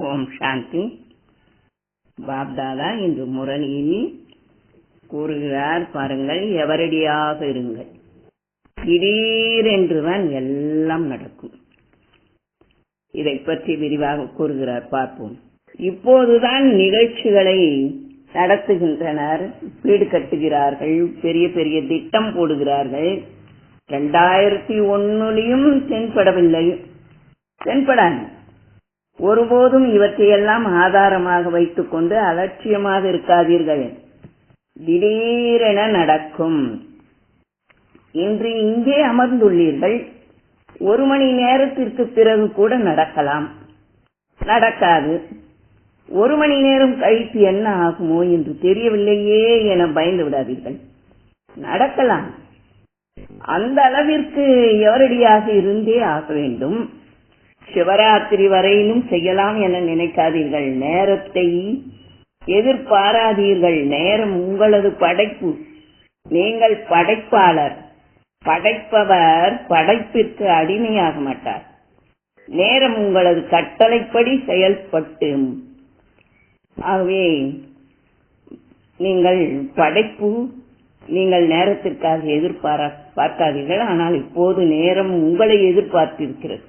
ஓம் சாந்தி. பாப்தாதா இன்று முரளியில் கூறுகிறார் பாருங்கள் எவரடியாக இருங்கள்? திடீரென்றுதான் எல்லாம் நடக்கும். இதை பற்றி விரிவாக கூறுகிறார் பார்ப்போம். இப்போதுதான் நிகழ்ச்சிகளை நடத்துகின்றனர் வீடு கட்டுகிறார்கள் பெரிய பெரிய திட்டம் போடுகிறார்கள். இரண்டாயிரத்தி ஒன்னுலையும் தென்படவில்லை. தென்படாது. ஒருபோதும் இவற்றையெல்லாம் ஆதாரமாக வைத்துக்கொண்டு அலட்சியமாக இருக்காதீர்கள். திடீரென நடக்கும். இன்று இங்கே அமர்ந்துள்ளீர்கள். ஒரு மணி நேரத்திற்கு பிறகு கூட நடக்கலாம். நடக்காது. ஒரு மணி நேரம் கழித்து என்ன ஆகுமோ என்று தெரியவில்லையே என பயந்து விடாதீர்கள். நடக்கலாம். அந்த அளவிற்கு எவரடியாக இருந்தே ஆக வேண்டும். சிவராத்திரி வரையிலும் செய்யலாம் என நினைக்காதீர்கள். நேரத்தை எதிர்பாராதீர்கள். நேரம் உங்களது படைப்பு. நீங்கள் படைப்பாளர். படைப்பவர் படைப்பிற்கு அடிமையாக மாட்டார். நேரம் உங்களது கட்டளைப்படி செயல்பட்டு ஆகவே நீங்கள் படைப்பு நீங்கள் நேரத்திற்காக எதிர்பாரா பார்க்காதீர்கள். ஆனால் இப்போது நேரம் உங்களை எதிர்பார்த்திருக்கிறது.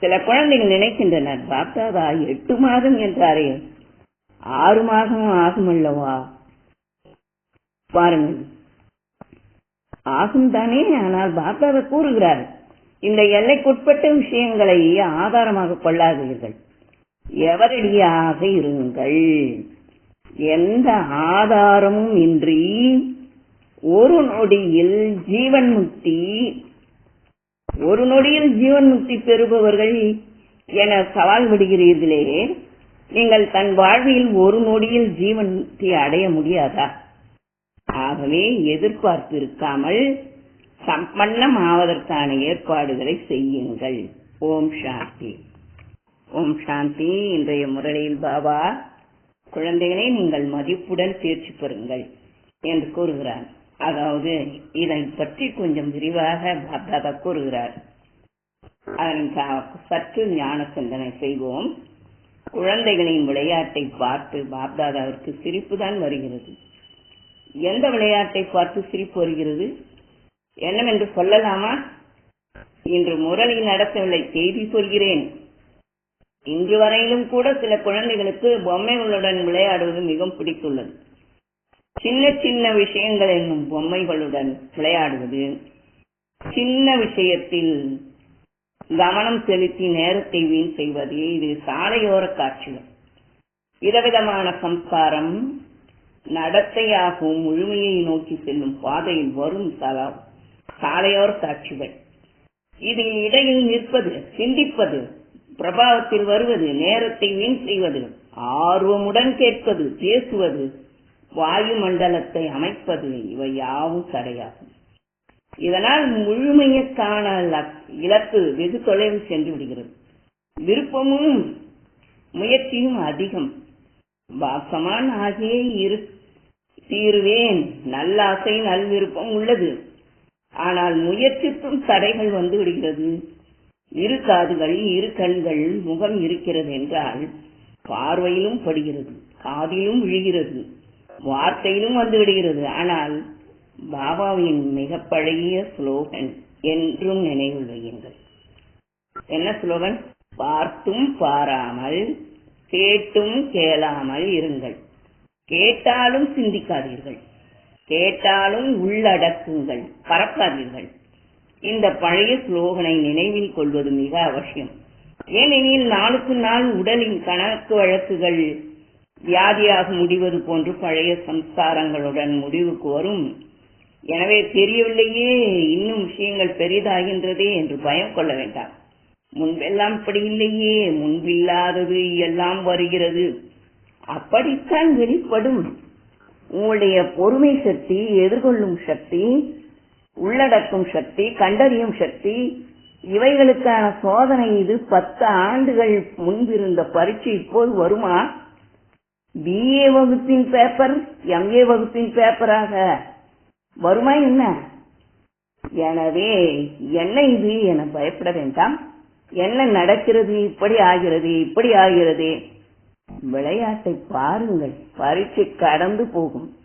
சில குழந்தைகள் நினைக்கின்றனர் பாப்தாதா எட்டு மாதம் என்றாரே. ஆறு மாதம் ஆகும் அல்லவா பாருங்கள். ஆகும் தானே ஆனால் பாப்தாதா கூறுகிறார் இந்த எல்லைக்குட்பட்ட விஷயங்களை ஆதாரமாக கொள்ளாதீர்கள். எவரடியாக இருங்கள். எந்த ஆதாரமும் இன்றி ஒரு நொடியில் ஜீவன் முக்தி ஒரு நொடியில் ஜீவன் முக்தி பெறுபவர்கள் என சவால் விடுகிறீர்களே நீங்கள் தன் வாழ்வில் ஒரு நொடியில் ஜீவன் முக்தி அடைய முடியாதா? ஆகவே எதிர்பார்ப்பு இருக்காமல் சம்பன்னம் ஆவதற்கான ஏற்பாடுகளை செய்யுங்கள். ஓம் சாந்தி. ஓம் சாந்தி. இன்றைய முரளியில் பாபா குழந்தைகளை நீங்கள் மதிப்புடன் தேர்ச்சி பெறுங்கள் என்று கூறுகிறார். அதாவது இதை பற்றி கொஞ்சம் விரிவாக பாப்தாதா கூறுகிறார். அதன் சற்று ஞான சிந்தனை செய்வோம். குழந்தைகளின் விளையாட்டை பார்த்து பாப்தாதாவிற்கு சிரிப்பு தான் வருகிறது. எந்த விளையாட்டை பார்த்து சிரிப்பு வருகிறது? என்னவென்று சொல்லலாமா? இன்று முரளி நடத்தவில்லை செய்தி சொல்கிறேன். இன்று வரையிலும் கூட சில குழந்தைகளுக்கு பொம்மைகளுடன் விளையாடுவது மிகவும் பிடித்துள்ளது. சின்ன சின்ன விஷயங்கள் என்னும் பொம்மைகளுடன் விளையாடுவது சின்ன விஷயத்தில் கவனம் செலுத்தி நேரத்தை வீண் செய்வது இது சாலையோர காட்சிகள். விதவிதமான சம்ஸ்காரம் நடத்தையாகவும் முழுமையை நோக்கி செல்லும் பாதையில் வரும் சாலையோர காட்சிகள். இதில் இடையில் நிற்பது சிந்திப்பது பிரபாவத்தில் வருவது நேரத்தை வீண் செய்வது ஆர்வமுடன் கேட்பது பேசுவது வாயு மண்டலத்தை அமைப்பது இவை யாவும் தடையாகும். இதனால் முழுமையக்கான இலக்கு வெகு தொலைவில் சென்று விடுகிறது. விருப்பமும் முயற்சியும் அதிகம். பாசமான் ஆகியே இரு தீருவேன். நல்ல ஆசை நல் நல்விருப்பம் உள்ளது. ஆனால் முயற்சிக்கும் தடைகள் வந்து விடுகிறது. இரு காதுகள் இரு கண்கள் முகம் இருக்கிறது என்றால் பார்வையிலும் படுகிறது காதிலும் விழுகிறது. வார்த்தையிலும் வந்து விடுகிறது. ஆனால் பாபாவின் மிக பழைய ஸ்லோகன் என்றும் நினைவில் வையுங்கள். என்ன ஸ்லோகன்? பார்த்தும் பாராமல் கேட்டும் கேளாமல் இருங்கள். கேட்டாலும் சிந்திக்காதீர்கள். கேட்டாலும் உள்ளடக்குங்கள். பறக்காதீர்கள் இந்த பழைய ஸ்லோகனை நினைவில் கொள்வது மிக அவசியம். ஏனெனில் நாளுக்கு நாள் உடலின் கணக்கு வழக்குகள் வியாதியாக முடிவது போன்று பழைய சம்ஸ்காரங்களுடன் முடிவுக்கு வரும். எனவே தெரியவில்லையே இன்னும் விஷயங்கள் பெரிதாகின்றதே என்று பயம் கொள்ள வேண்டாம். முன்பெல்லாம் இப்படி இல்லையே முன்பில்லாதது எல்லாம் வருகிறது. அப்படித்தான் வெளிப்படும். உங்களுடைய பொறுமை சக்தி எதிர்கொள்ளும் சக்தி உள்ளடக்கும் சக்தி கண்டறியும் சக்தி இவைகளுக்கான சோதனை இது பத்து ஆண்டுகள் முன்பிருந்த பரீட்சை இப்போது வருமா? பிஏ வகுப்பின் பேப்பர் எம்ஏ வகுப்பின் பேப்பராக வருமா என்ன? எனவே என்ன இது என பயப்பட வேண்டாம். என்ன நடக்கிறது? இப்படி ஆகிறது இப்படி ஆகிறது. விளையாட்டை பாருங்கள். பரீட்சை கடந்து போகும்.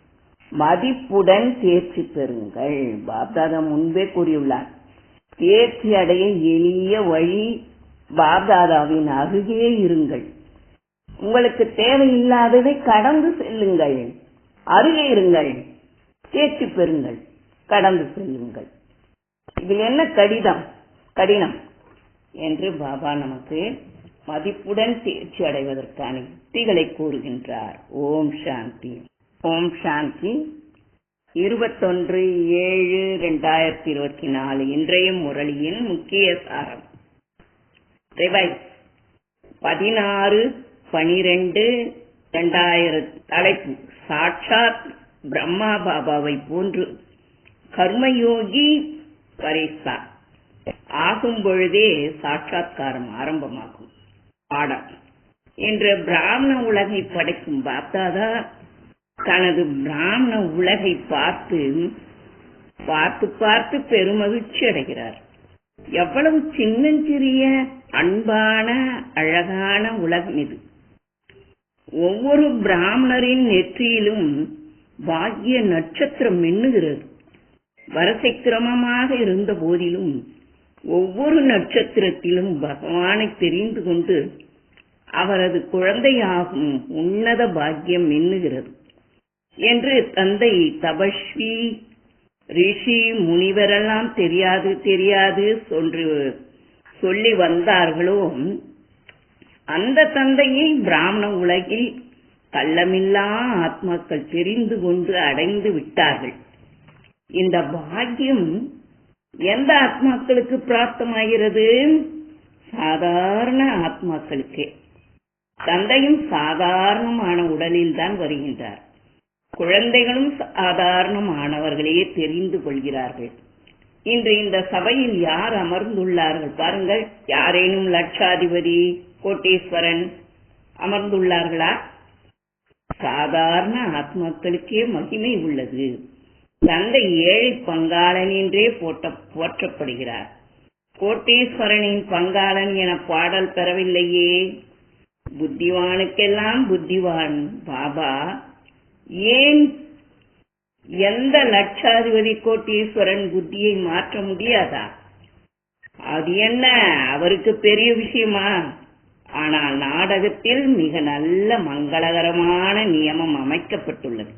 மதிப்புடன் தேர்ச்சி பெறுங்கள். பாப்தாதா முன்பே கூறியுள்ளார். தேர்ச்சி அடைய எளிய வழி பாப்தாதாவின் அருகே இருங்கள். உங்களுக்கு தேவையில்லாததை கடந்து செல்லுங்கள். அருகே இருங்கள். தேர்ச்சி பெறுங்கள். கடந்து செல்லுங்கள். இதில் என்ன கடிதம்? கடினம். என்று பாபா நமக்கு மதிப்புடன் தேர்ச்சி அடைவதற்கான யுக்திகளை கூறுகின்றார். ஓம் சாந்தி. ஓம் சாந்தி. இருபத்தொன்று ஏழு ரெண்டாயிரத்தி இருபத்தி நாலு இன்றைய முரளியின் முக்கிய சாரம். பதினாறு பனிரெண்டு இரண்டாயிரம் தலைப்பு சாட்சாத் பிரம்மா பாபாவை போன்று கர்மயோகி பரிசா. ஆகும் பொழுதே சாட்சாத்காரம் ஆரம்பமாகும். பாடம். என்ற பிராமண உலகை படைக்கும் பாப்தாதா தனது பிராமண உலகை பார்த்து பார்த்து பார்த்து பெருமகிழ்ச்சி அடைகிறார். எவ்வளவு சின்னஞ்சிறிய அன்பான அழகான உலகம் இது. ஒவ்வொரு பிராமணரின் நெற்றியிலும் பாக்கிய நட்சத்திரம் மின்னுகிறது. வரிசை கிரமமாக இருந்த போதிலும் ஒவ்வொரு நட்சத்திரத்திலும் பகவானை தெரிந்து கொண்டு அவரது குழந்தையாகும் உன்னத பாக்கியம் மின்னுகிறது என்று தந்தை தபஸ்வி ரிஷி முனிவரெல்லாம் தெரியாது தெரியாது சொல்லி வந்தார்களோ அந்த தந்தையை பிராமண உலகில் கள்ளமில்லா ஆத்மாக்கள் தெரிந்து கொண்டு அடைந்து விட்டார்கள். இந்த பாக்கியம் எந்த ஆத்மாக்களுக்கு பிராப்தமாகிறது? சாதாரண ஆத்மாக்களுக்கே. தந்தையும் சாதாரணமான உடலில் தான் வருகின்றார். குழந்தைகளும் சாதாரணமானவர்களையே தெரிந்து கொள்கிறார்கள். இன்று இந்த சபையில் யார் அமர்ந்துள்ளார்கள் பாருங்கள். யாரேனும் லட்சாதிபதி கோட்டீஸ்வரன் அமர்ந்துள்ளார்களா? சாதாரண ஆத்மாக்களுக்கே மகிமை உள்ளது. தந்தை ஏழை பங்காளன் என்றே போட்ட போற்றப்படுகிறார். கோட்டீஸ்வரனின் பங்காளன் என பாடல் பெறவில்லையே. புத்திவானுக்கெல்லாம் புத்திவான். பாபா ஏன் எந்த லட்சாதிபதி கோட்டீஸ்வரன் புத்தியை மாற்ற முடியாதா? அது என்ன? அவருக்கு பெரிய விஷயமா? ஆனால் நாடகத்தில் மிக நல்ல மங்களகரமான நியமம் அமைக்கப்பட்டுள்ளது.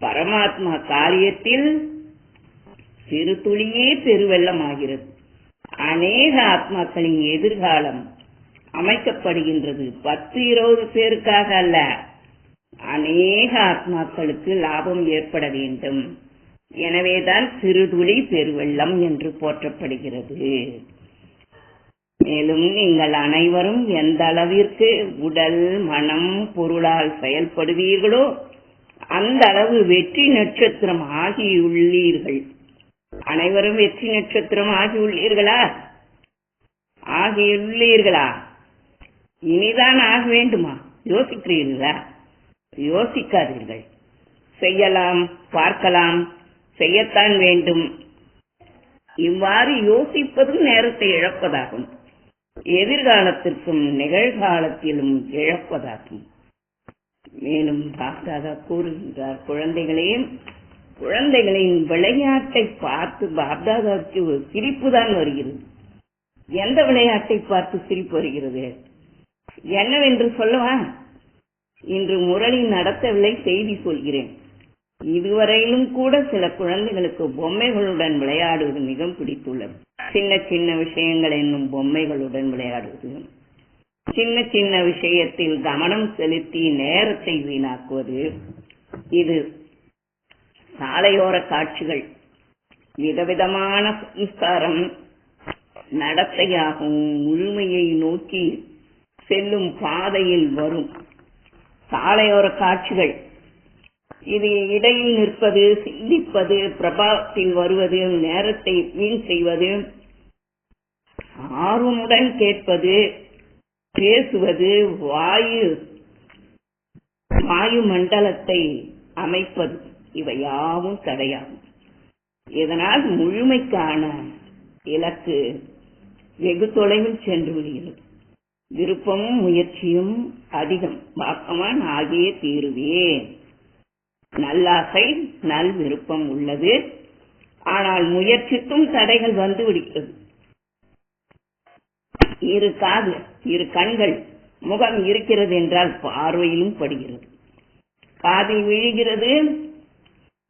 பரமாத்மா காரியத்தில் சிறு துளியே பெருவெள்ளமாகிறது. அநேக ஆத்மாக்களின் எதிர்காலம் அமைக்கப்படுகின்றது. பத்து இருபது பேருக்காக அல்ல. அநேக ஆத்மாக்களுக்கு லாபம் ஏற்பட வேண்டும். எனவேதான் சிறுதுளி பெருவெள்ளம் என்று போற்றப்படுகிறது. மேலும் நீங்கள் அனைவரும் எந்த அளவிற்கு உடல் மனம் பொருளால் செயல்படுவீர்களோ அந்த அளவு வெற்றி நட்சத்திரம் ஆகியுள்ளீர்கள். அனைவரும் வெற்றி நட்சத்திரம் ஆகியுள்ளீர்களா? ஆகியுள்ளீர்களா? இனிதான் ஆக வேண்டுமா? யோசிக்கிறீர்களா? யோசிக்காதீர்கள். செய்யலாம் பார்க்கலாம் செய்யத்தான் வேண்டும். இவ்வாறு யோசிப்பதும் நேரத்தை இழப்பதாகும். எதிர்காலத்திற்கும் நிகழ்காலத்திலும் இழப்பதாகும். மேலும் பாப்தாதா கூறுகின்றார் குழந்தைகளையும் குழந்தைகளின் விளையாட்டை பார்த்து பாப்தாதாவுக்கு ஒரு சிரிப்பு தான் வருகிறது. எந்த விளையாட்டை பார்த்து சிரிப்பு வருகிறது? என்னவென்று சொல்லவா? இன்று முரளி நடத்தவில்லை செய்தி சொல்கிறேன். இதுவரையிலும் கூட சில குழந்தைகளுக்கு பொம்மைகளுடன் விளையாடுவது மிகவும் பிடித்துள்ளது. சின்ன சின்ன விஷயங்கள் என்னும் பொம்மைகளுடன் விளையாடுவது. சின்ன சின்ன விஷயத்தில் கவனம் செலுத்தி நேரத்தை வீணாக்குவது. இது சாலையோர காட்சிகள். விதவிதமான சம்ஸ்காரம் நடத்தையாகவும் முழுமையை நோக்கி செல்லும் பாதையில் வரும். சாலையோர காட்சிகள். இது இடையில் நிற்பது சிந்திப்பது பிரபாவத்தில் வருவது நேரத்தை வீண் செய்வது ஆர்வமுடன் கேட்பது பேசுவது வாயு வாயு மண்டலத்தை அமைப்பது இவை யாவும் தடையாகும். இதனால் முழுமைக்கான இலக்கு வெகு தொலைவில் சென்று விடுகிறது. விருப்பமும் முயற்சியும் அதிகம். பாக்கமான் ஆகிய தீருவேன். நல்லாசை நல் விருப்பம் உள்ளது. ஆனால் முயற்சிக்கும் தடைகள் வந்து விடுகிறது. இரு காது இரு கண்கள் முகம் இருக்கிறது என்றால் பார்வையிலும் படுகிறது. காதில் விழுகிறது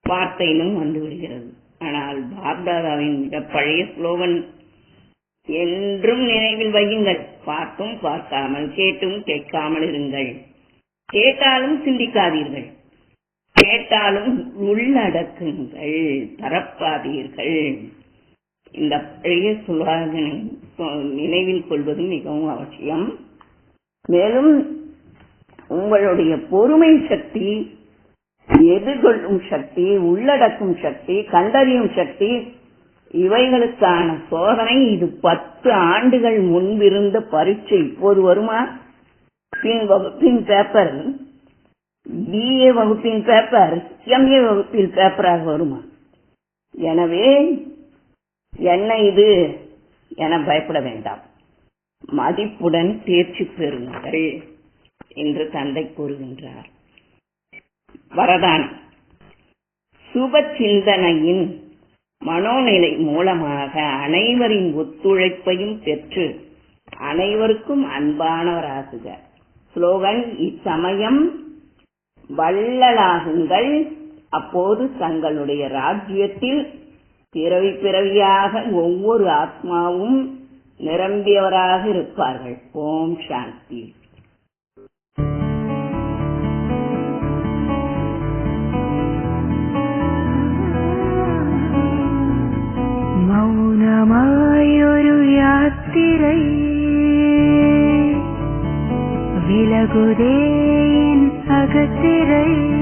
வார்த்தையிலும் வந்து விடுகிறது. ஆனால் பாப்தாதாவின் மிக பழைய ஸ்லோகன் என்றும் நினைவில் வையுங்கள். பார்த்தும் பார்க்காமல் கேட்டும் கேட்காமல் இருங்கள். கேட்டாலும் சிந்திக்காதீர்கள். கேட்டாலும் உள்ளடக்குங்கள். பரப்பாதீர்கள். இந்த பழைய சுலாகனை நினைவில் கொள்வது மிகவும் அவசியம். மேலும் உங்களுடைய பொறுமை சக்தி எதிர்கொள்ளும் சக்தி உள்ளடக்கும் சக்தி கண்டறியும் சக்தி இவைகளுக்கான சோதனை இது பத்து ஆண்டுகள் முன்பிருந்த பரீட்சை. இப்போது வருமா? பின் வகுப்பின் பேப்பர் பிஏ வகுப்பின் பேப்பர் எம்ஏ வகுப்பின் பேப்பராக வருமா? எனவே என்ன இது? என பயப்பட வேண்டாம். மதிப்புடன் தேர்ச்சி பெறுங்கள் என்று தந்தை கூறுகின்றார். வரதானம். சுப சிந்தனையின் மனோநிலை மூலமாக அனைவரின் ஒத்துழைப்பையும் பெற்று அனைவருக்கும் அன்பானவராகுக. ஸ்லோகன் இச்சமயம் வள்ளலாகுங்கள் அப்போது தங்களுடைய ராஜ்யத்தில் பிறவி பிறவியாக ஒவ்வொரு ஆத்மாவும் நிரம்பியவராக இருப்பார்கள். ஓம் சாந்தி. அகத்திரை